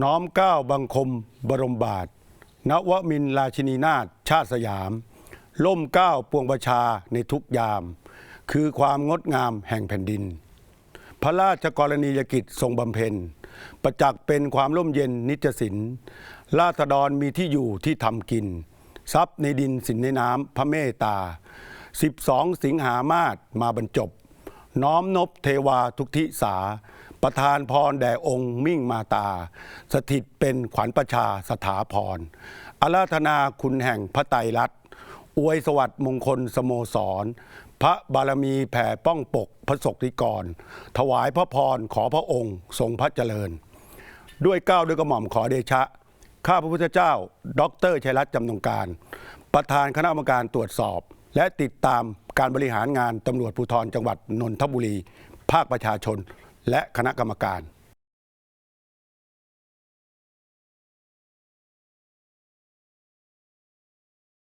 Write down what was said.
น้อมเก้าบังคมบรมบาท นวมินราชินีนาถชาติสยาม ล่มเก้าปวงประชาในทุกยาม คือความงดงามแห่งแผ่นดิน พระราชกรณียกิจทรงบำเพ็ญ ประจักษ์เป็นความร่มเย็นนิจสินราษฎรมีที่อยู่ที่ทำกิน ทรัพย์ในดินสินในน้ำพระเมตตา 12 สิงหามาศมาบรรจบ น้อมนบเทวาทุกทิสา ประทานพรแด่องค์มิ่งมาตา สถิตเป็นขวัญประชาสถาพรอาราธนาคุณแห่งพระไตรลักษณ์อวยสวัสดิ์มงคลสโมสร พระบารมีแผ่ป้องปกพระศกนิกร ถวายพระพรขอพระองค์ทรงพระเจริญ ด้วยเก้าด้วยกระหม่อมขอเดชะ ข้าพระพุทธเจ้า ดรชัยรัตน์จำนงการ ประธานคณะกรรมการตรวจสอบ และติดตามการบริหารงานตำรวจภูธรจังหวัดนนทบุรี ภาคประชาชน และคณะกรรมการ